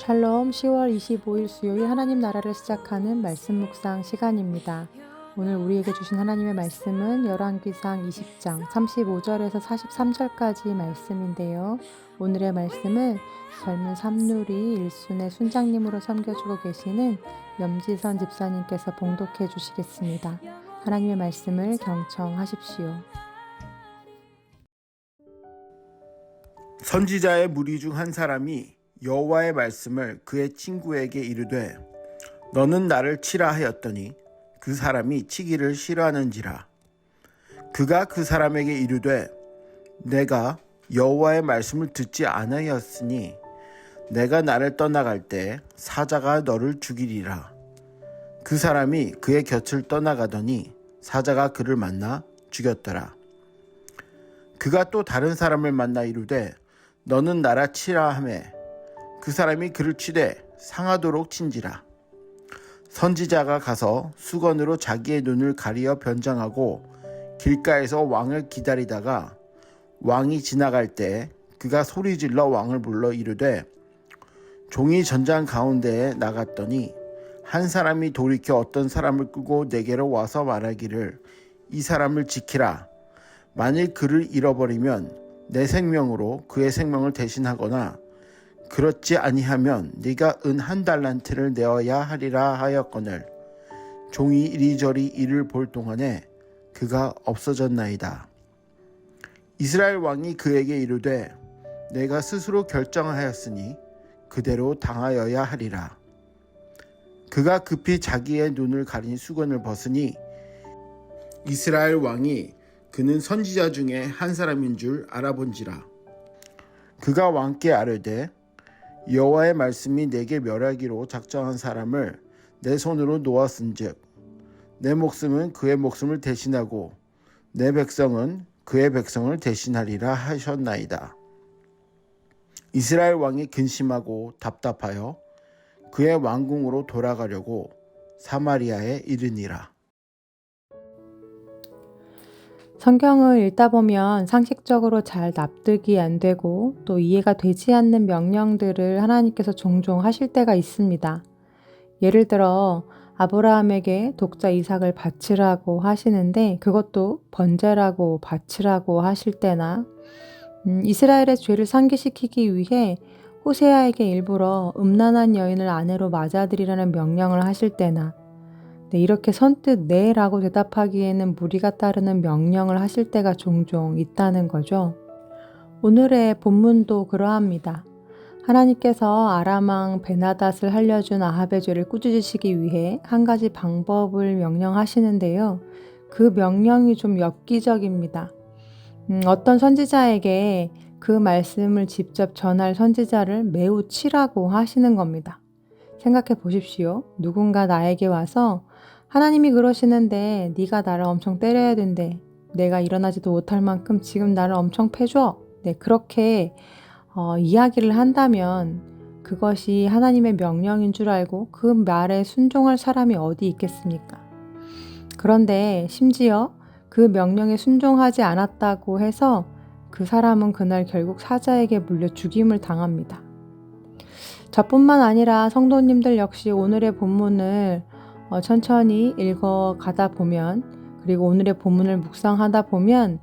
샬롬 10월 25일 수요일 하나님 나라를 시작하는 말씀 묵상 시간입니다. 오늘 우리에게 주신 하나님의 말씀은 열왕기상 20장 35절에서 43절까지 말씀인데요. 오늘의 말씀은 젊은 삼누리 일순의 순장님으로 섬겨주고 계시는 염지선 집사님께서 봉독해 주시겠습니다. 하나님의 말씀을 경청하십시오. 선지자의 무리 중 한 사람이 여호와의 말씀을 그의 친구에게 이르되 너는 나를 치라 하였더니 그 사람이 치기를 싫어하는지라. 그가 그 사람에게 이르되 내가 여호와의 말씀을 듣지 않으였으니 내가 나를 떠나갈 때 사자가 너를 죽이리라. 그 사람이 그의 곁을 떠나가더니 사자가 그를 만나 죽였더라. 그가 또 다른 사람을 만나 이르되 너는 나라 치라 하매 그 사람이 그를 치되 상하도록 친지라. 선지자가 가서 수건으로 자기의 눈을 가리어 변장하고 길가에서 왕을 기다리다가 왕이 지나갈 때 그가 소리질러 왕을 불러 이르되 종이 전장 가운데에 나갔더니 한 사람이 돌이켜 어떤 사람을 끄고 내게로 와서 말하기를 이 사람을 지키라. 만일 그를 잃어버리면 내 생명으로 그의 생명을 대신하거나 그렇지 아니하면 네가 은 한 달란트를 내어야 하리라 하였거늘 종이 이리저리 이를 볼 동안에 그가 없어졌나이다. 이스라엘 왕이 그에게 이르되 내가 스스로 결정하였으니 그대로 당하여야 하리라. 그가 급히 자기의 눈을 가린 수건을 벗으니 이스라엘 왕이 그는 선지자 중에 한 사람인 줄 알아본지라. 그가 왕께 아뢰되 여호와의 말씀이 내게 멸하기로 작정한 사람을 내 손으로 놓았은즉 내 목숨은 그의 목숨을 대신하고 내 백성은 그의 백성을 대신하리라 하셨나이다. 이스라엘 왕이 근심하고 답답하여 그의 왕궁으로 돌아가려고 사마리아에 이르니라. 성경을 읽다 보면 상식적으로 잘 납득이 안 되고 또 이해가 되지 않는 명령들을 하나님께서 종종 하실 때가 있습니다. 예를 들어 아브라함에게 독자 이삭을 바치라고 하시는데 그것도 번제라고 바치라고 하실 때나 음, 이스라엘의 죄를 상기시키기 위해 호세아에게 일부러 음란한 여인을 아내로 맞아들이라는 명령을 하실 때나 네, 이렇게 선뜻 네라고 대답하기에는 무리가 따르는 명령을 하실 때가 종종 있다는 거죠. 오늘의 본문도 그러합니다. 하나님께서 아람왕 베나닷을 살려준 아합의 죄를 꾸짖으시기 위해 한 가지 방법을 명령하시는데요. 그 명령이 좀 엽기적입니다. 음, 어떤 선지자에게 그 말씀을 직접 전할 선지자를 매우 치라고 하시는 겁니다. 생각해 보십시오. 누군가 나에게 와서 하나님이 그러시는데 네가 나를 엄청 때려야 된대. 내가 일어나지도 못할 만큼 지금 나를 엄청 패줘. 네, 그렇게 어, 이야기를 한다면 그것이 하나님의 명령인 줄 알고 그 말에 순종할 사람이 어디 있겠습니까? 그런데 심지어 그 명령에 순종하지 않았다고 해서 그 사람은 그날 결국 사자에게 물려 죽임을 당합니다. 저뿐만 아니라 성도님들 역시 오늘의 본문을 어, 천천히 읽어 가다 보면 그리고 오늘의 본문을 묵상하다 보면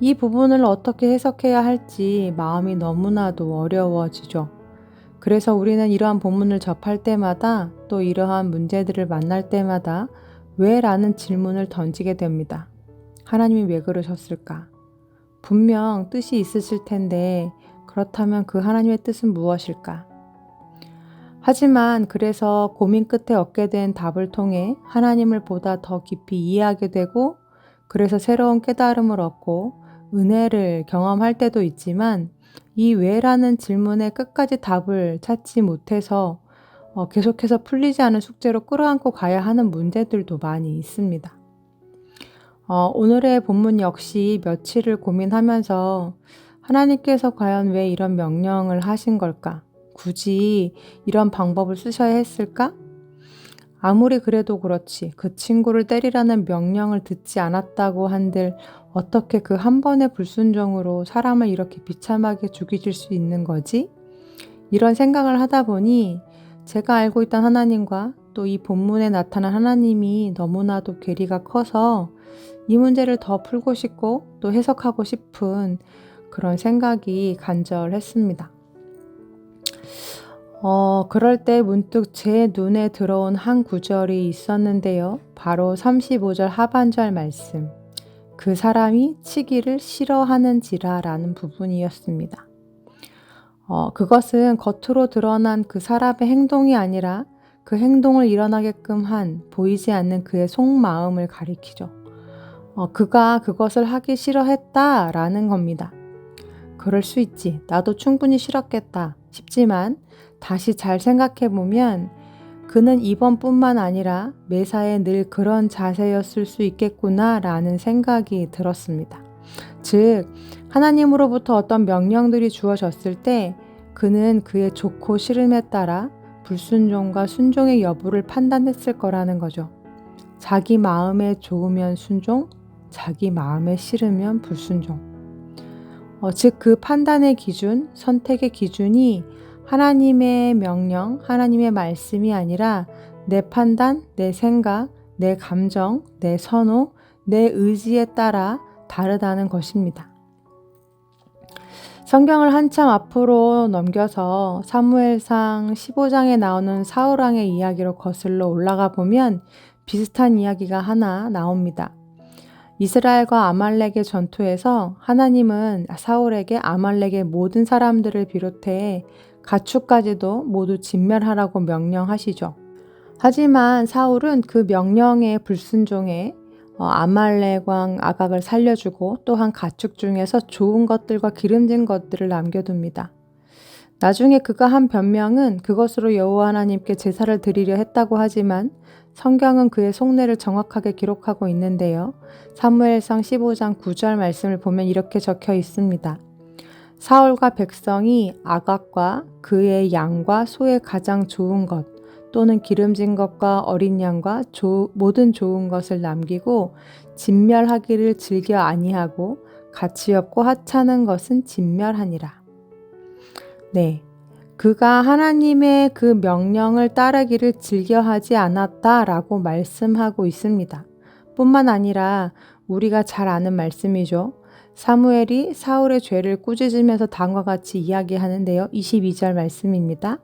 이 부분을 어떻게 해석해야 할지 마음이 너무나도 어려워지죠. 그래서 우리는 이러한 본문을 접할 때마다 또 이러한 문제들을 만날 때마다 왜? 라는 질문을 던지게 됩니다. 하나님이 왜 그러셨을까? 분명 뜻이 있으실 텐데 그렇다면 그 하나님의 뜻은 무엇일까? 하지만 그래서 고민 끝에 얻게 된 답을 통해 하나님을 보다 더 깊이 이해하게 되고 그래서 새로운 깨달음을 얻고 은혜를 경험할 때도 있지만 이 왜라는 질문에 끝까지 답을 찾지 못해서 어, 계속해서 풀리지 않은 숙제로 끌어안고 가야 하는 문제들도 많이 있습니다. 어, 오늘의 본문 역시 며칠을 고민하면서 하나님께서 과연 왜 이런 명령을 하신 걸까? 굳이 이런 방법을 쓰셔야 했을까? 아무리 그래도 그렇지 그 친구를 때리라는 명령을 듣지 않았다고 한들 어떻게 그 한 번의 불순종으로 사람을 이렇게 비참하게 죽이실 수 있는 거지? 이런 생각을 하다 보니 제가 알고 있던 하나님과 또 이 본문에 나타난 하나님이 너무나도 괴리가 커서 이 문제를 더 풀고 싶고 또 해석하고 싶은 그런 생각이 간절했습니다. 어, 그럴 때 문득 제 눈에 들어온 한 구절이 있었는데요. 바로 35절 하반절 말씀. 그 사람이 치기를 싫어하는지라 라는 부분이었습니다. 어, 그것은 겉으로 드러난 그 사람의 행동이 아니라 그 행동을 일어나게끔 한 보이지 않는 그의 속마음을 가리키죠. 어, 그가 그것을 하기 싫어했다 라는 겁니다. 그럴 수 있지. 나도 충분히 싫었겠다 싶지만 다시 잘 생각해 보면 그는 이번뿐만 아니라 매사에 늘 그런 자세였을 수 있겠구나라는 생각이 들었습니다. 즉, 하나님으로부터 어떤 명령들이 주어졌을 때 그는 그의 좋고 싫음에 따라 불순종과 순종의 여부를 판단했을 거라는 거죠. 자기 마음에 좋으면 순종, 자기 마음에 싫으면 불순종. 어, 즉, 그 판단의 기준, 선택의 기준이 하나님의 명령, 하나님의 말씀이 아니라 내 판단, 내 생각, 내 감정, 내 선호, 내 의지에 따라 다르다는 것입니다. 성경을 한참 앞으로 넘겨서 사무엘상 15장에 나오는 사울왕의 이야기로 거슬러 올라가 보면 비슷한 이야기가 하나 나옵니다. 이스라엘과 아말렉의 전투에서 하나님은 사울에게 아말렉의 모든 사람들을 비롯해 가축까지도 모두 진멸하라고 명령하시죠. 하지만 사울은 그 명령에 불순종해 어, 아말렉 왕 아각을 살려주고 또한 가축 중에서 좋은 것들과 기름진 것들을 남겨둡니다. 나중에 그가 한 변명은 그것으로 여호와 하나님께 제사를 드리려 했다고 하지만 성경은 그의 속내를 정확하게 기록하고 있는데요. 사무엘상 15장 9절 말씀을 보면 이렇게 적혀 있습니다. 사울과 백성이 아각과 그의 양과 소의 가장 좋은 것 또는 기름진 것과 어린 양과 조, 모든 좋은 것을 남기고 진멸하기를 즐겨 아니하고 가치 없고 하찮은 것은 진멸하니라. 네. 그가 하나님의 그 명령을 따르기를 즐겨하지 않았다라고 말씀하고 있습니다. 뿐만 아니라 우리가 잘 아는 말씀이죠. 사무엘이 사울의 죄를 꾸짖으면서 다음과 같이 이야기하는데요. 22절 말씀입니다.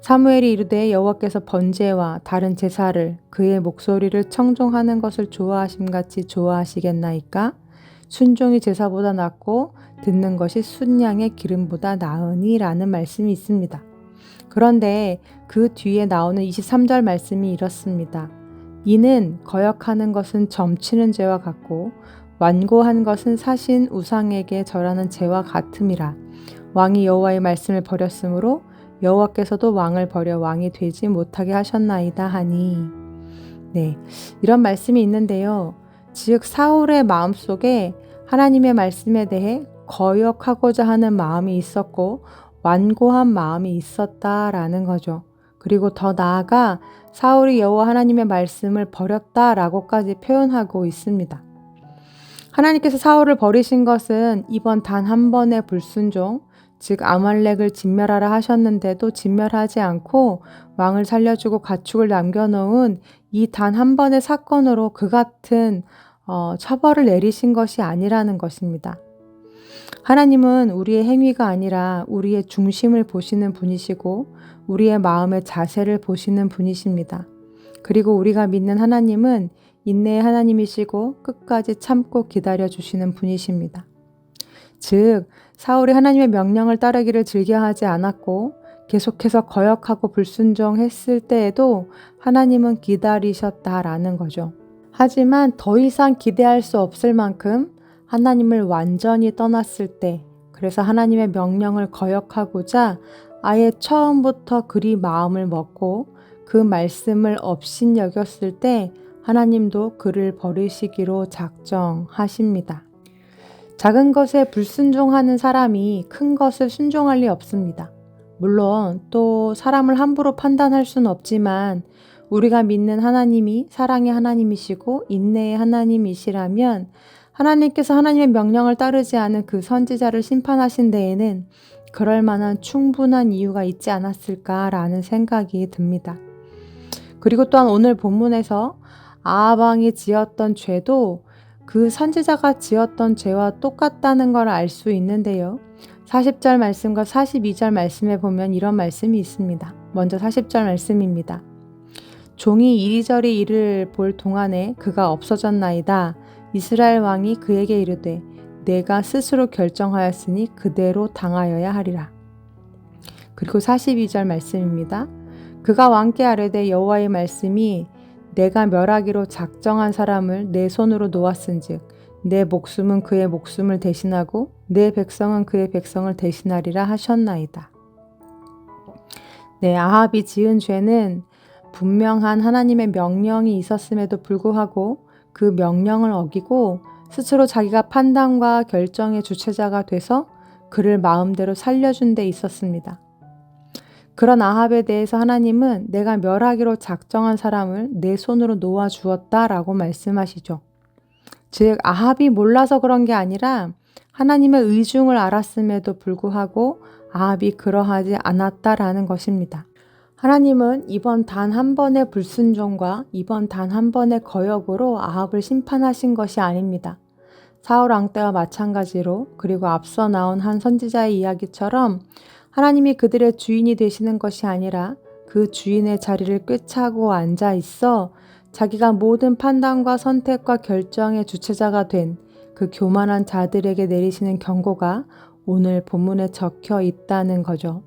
사무엘이 이르되 여호와께서 번제와 다른 제사를 그의 목소리를 청종하는 것을 좋아하심 같이 좋아하시겠나이까 순종이 제사보다 낫고 듣는 것이 순양의 기름보다 나으니 라는 말씀이 있습니다. 그런데 그 뒤에 나오는 23절 말씀이 이렇습니다. 이는 거역하는 것은 점치는 죄와 같고 완고한 것은 사신 우상에게 절하는 죄와 같음이라. 왕이 여호와의 말씀을 버렸으므로 여호와께서도 왕을 버려 왕이 되지 못하게 하셨나이다 하니. 네. 이런 말씀이 있는데요. 즉 사울의 마음속에 하나님의 말씀에 대해 거역하고자 하는 마음이 있었고 완고한 마음이 있었다라는 거죠. 그리고 더 나아가 사울이 여호와 하나님의 말씀을 버렸다라고까지 표현하고 있습니다. 하나님께서 사울을 버리신 것은 이번 단 한 번의 불순종, 즉 아말렉을 진멸하라 하셨는데도 진멸하지 않고 왕을 살려주고 가축을 남겨놓은 이 단 한 번의 사건으로 그 같은 어, 처벌을 내리신 것이 아니라는 것입니다. 하나님은 우리의 행위가 아니라 우리의 중심을 보시는 분이시고 우리의 마음의 자세를 보시는 분이십니다. 그리고 우리가 믿는 하나님은 인내의 하나님이시고 끝까지 참고 기다려 주시는 분이십니다. 즉, 사울이 하나님의 명령을 따르기를 즐겨 하지 않았고 계속해서 거역하고 불순종했을 때에도 하나님은 기다리셨다라는 거죠. 하지만 더 이상 기대할 수 없을 만큼 하나님을 완전히 떠났을 때, 그래서 하나님의 명령을 거역하고자 아예 처음부터 그리 마음을 먹고 그 말씀을 업신 여겼을 때 하나님도 그를 버리시기로 작정하십니다. 작은 것에 불순종하는 사람이 큰 것을 순종할 리 없습니다. 물론 또 사람을 함부로 판단할 수는 없지만 우리가 믿는 하나님이 사랑의 하나님이시고 인내의 하나님이시라면 하나님께서 하나님의 명령을 따르지 않은 그 선지자를 심판하신 데에는 그럴 만한 충분한 이유가 있지 않았을까라는 생각이 듭니다. 그리고 또한 오늘 본문에서 아하방이 지었던 죄도 그 선지자가 지었던 죄와 똑같다는 걸 알 수 있는데요. 40절 말씀과 42절 말씀에 보면 이런 말씀이 있습니다. 먼저 40절 말씀입니다. 종이 이리저리 이를 볼 동안에 그가 없어졌나이다. 이스라엘 왕이 그에게 이르되 내가 스스로 결정하였으니 그대로 당하여야 하리라. 그리고 42절 말씀입니다. 그가 왕께 아뢰되 여호와의 말씀이 내가 멸하기로 작정한 사람을 내 손으로 놓았은즉 내 목숨은 그의 목숨을 대신하고 내 백성은 그의 백성을 대신하리라 하셨나이다. 네, 아합이 지은 죄는 분명한 하나님의 명령이 있었음에도 불구하고 그 명령을 어기고 스스로 자기가 판단과 결정의 주체자가 돼서 그를 마음대로 살려준 데 있었습니다. 그런 아합에 대해서 하나님은 내가 멸하기로 작정한 사람을 내 손으로 놓아 주었다라고 말씀하시죠. 즉, 아합이 몰라서 그런 게 아니라 하나님의 의중을 알았음에도 불구하고 아합이 그러하지 않았다라는 것입니다. 하나님은 이번 단 한 번의 불순종과 이번 단 한 번의 거역으로 아합을 심판하신 것이 아닙니다. 사울 왕 때와 마찬가지로 그리고 앞서 나온 한 선지자의 이야기처럼 하나님이 그들의 주인이 되시는 것이 아니라 그 주인의 자리를 꿰차고 앉아 있어 자기가 모든 판단과 선택과 결정의 주체자가 된 그 교만한 자들에게 내리시는 경고가 오늘 본문에 적혀 있다는 거죠.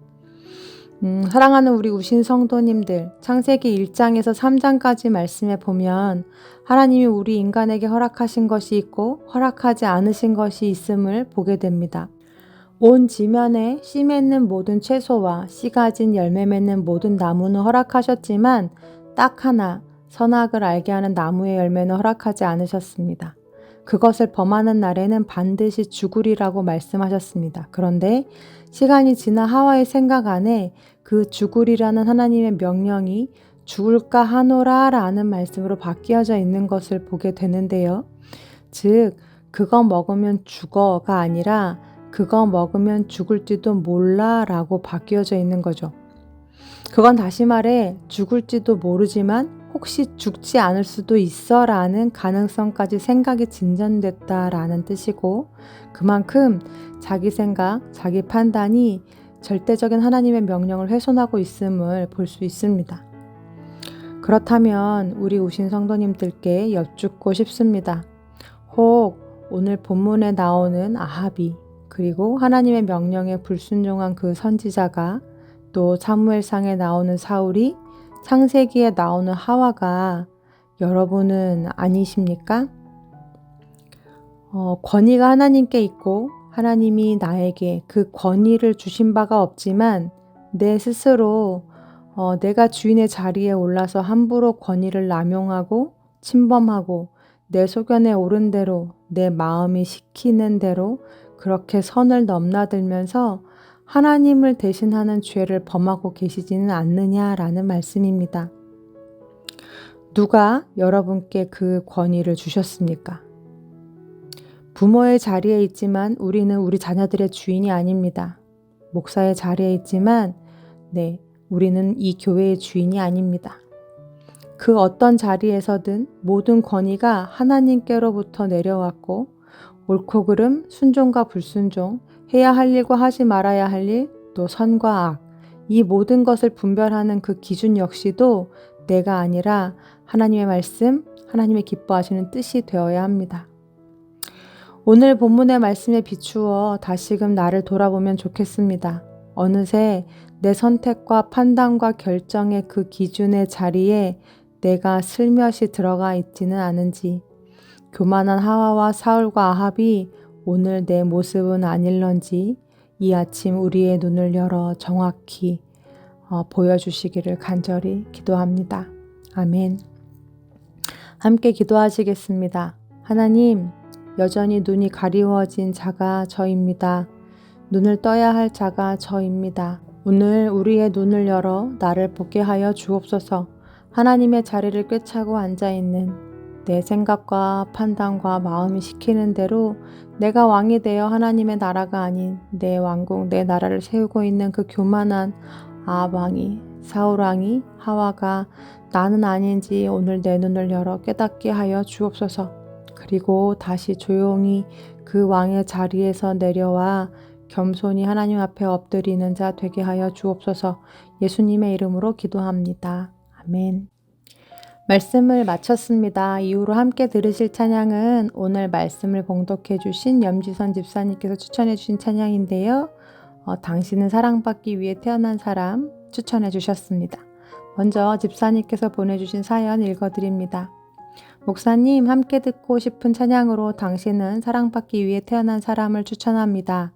음, 사랑하는 우리 우신 성도님들, 창세기 1장에서 3장까지 말씀해 보면 하나님이 우리 인간에게 허락하신 것이 있고 허락하지 않으신 것이 있음을 보게 됩니다. 온 지면에 씨 맺는 모든 채소와 씨 가진 열매 맺는 모든 나무는 허락하셨지만 딱 하나 선악을 알게 하는 나무의 열매는 허락하지 않으셨습니다. 그것을 범하는 날에는 반드시 죽으리라고 말씀하셨습니다. 그런데 시간이 지나 하와의 생각 안에 그 죽으리라는 하나님의 명령이 죽을까 하노라 라는 말씀으로 바뀌어져 있는 것을 보게 되는데요. 즉, 그거 먹으면 죽어가 아니라 그거 먹으면 죽을지도 몰라 라고 바뀌어져 있는 거죠. 그건 다시 말해 죽을지도 모르지만 혹시 죽지 않을 수도 있어 라는 가능성까지 생각이 진전됐다 라는 뜻이고 그만큼 자기 생각, 자기 판단이 절대적인 하나님의 명령을 훼손하고 있음을 볼 수 있습니다. 그렇다면 우리 우신 성도님들께 여쭙고 싶습니다. 혹 오늘 본문에 나오는 아합이 그리고 하나님의 명령에 불순종한 그 선지자가 또 사무엘상에 나오는 사울이 창세기에 나오는 하와가 여러분은 아니십니까? 어, 권위가 하나님께 있고 하나님이 나에게 그 권위를 주신 바가 없지만 내 스스로 어, 내가 주인의 자리에 올라서 함부로 권위를 남용하고 침범하고 내 소견에 오른 대로 내 마음이 시키는 대로 그렇게 선을 넘나들면서 하나님을 대신하는 죄를 범하고 계시지는 않느냐라는 말씀입니다. 누가 여러분께 그 권위를 주셨습니까? 부모의 자리에 있지만 우리는 우리 자녀들의 주인이 아닙니다. 목사의 자리에 있지만, 네, 우리는 이 교회의 주인이 아닙니다. 그 어떤 자리에서든 모든 권위가 하나님께로부터 내려왔고, 옳고 그름, 순종과 불순종, 해야 할 일과 하지 말아야 할 일, 또 선과 악, 이 모든 것을 분별하는 그 기준 역시도 내가 아니라 하나님의 말씀, 하나님의 기뻐하시는 뜻이 되어야 합니다. 오늘 본문의 말씀에 비추어 다시금 나를 돌아보면 좋겠습니다. 어느새 내 선택과 판단과 결정의 그 기준의 자리에 내가 슬며시 들어가 있지는 않은지, 교만한 하와와 사울과 아합이 오늘 내 모습은 아닐런지 이 아침 우리의 눈을 열어 정확히 어, 보여주시기를 간절히 기도합니다. 아멘. 함께 기도하시겠습니다. 하나님, 여전히 눈이 가리워진 자가 저입니다. 눈을 떠야 할 자가 저입니다. 오늘 우리의 눈을 열어 나를 보게 하여 주옵소서 하나님의 자리를 꿰차고 앉아 있는 내 생각과 판단과 마음이 시키는 대로 내가 왕이 되어 하나님의 나라가 아닌 내 왕국, 내 나라를 세우고 있는 그 교만한 아합 왕이, 사울 왕이, 하와가 나는 아닌지 오늘 내 눈을 열어 깨닫게 하여 주옵소서. 그리고 다시 조용히 그 왕의 자리에서 내려와 겸손히 하나님 앞에 엎드리는 자 되게 하여 주옵소서. 예수님의 이름으로 기도합니다. 아멘. 말씀을 마쳤습니다. 이후로 함께 들으실 찬양은 오늘 말씀을 봉독해 주신 염지선 집사님께서 추천해 주신 찬양인데요. 어, 당신은 사랑받기 위해 태어난 사람 추천해 주셨습니다. 먼저 집사님께서 보내주신 사연 읽어드립니다. 목사님, 함께 듣고 싶은 찬양으로 당신은 사랑받기 위해 태어난 사람을 추천합니다.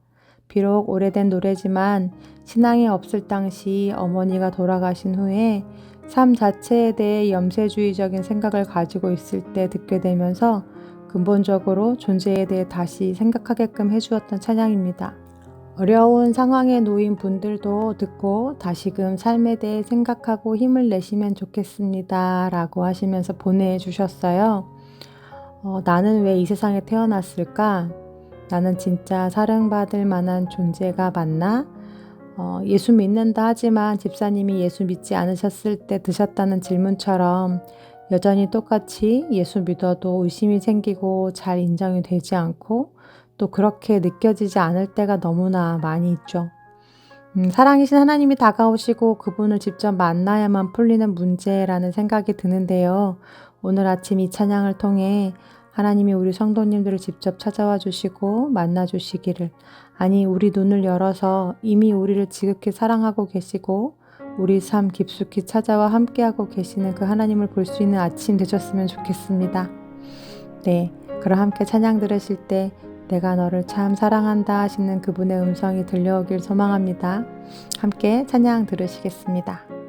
비록 오래된 노래지만 신앙이 없을 당시 어머니가 돌아가신 후에 삶 자체에 대해 염세주의적인 생각을 가지고 있을 때 듣게 되면서 근본적으로 존재에 대해 다시 생각하게끔 해주었던 찬양입니다. 어려운 상황에 놓인 분들도 듣고 다시금 삶에 대해 생각하고 힘을 내시면 좋겠습니다. 라고 하시면서 보내주셨어요. 어, 나는 왜 이 세상에 태어났을까? 나는 진짜 사랑받을 만한 존재가 맞나? 어, 예수 믿는다 하지만 집사님이 예수 믿지 않으셨을 때 드셨다는 질문처럼 여전히 똑같이 예수 믿어도 의심이 생기고 잘 인정이 되지 않고 또 그렇게 느껴지지 않을 때가 너무나 많이 있죠. 음, 사랑이신 하나님이 다가오시고 그분을 직접 만나야만 풀리는 문제라는 생각이 드는데요. 오늘 아침 이 찬양을 통해 하나님이 우리 성도님들을 직접 찾아와 주시고 만나 주시기를 아니 우리 눈을 열어서 이미 우리를 지극히 사랑하고 계시고 우리 삶 깊숙이 찾아와 함께하고 계시는 그 하나님을 볼 수 있는 아침 되셨으면 좋겠습니다. 네, 그럼 함께 찬양 들으실 때 내가 너를 참 사랑한다 하시는 그분의 음성이 들려오길 소망합니다. 함께 찬양 들으시겠습니다.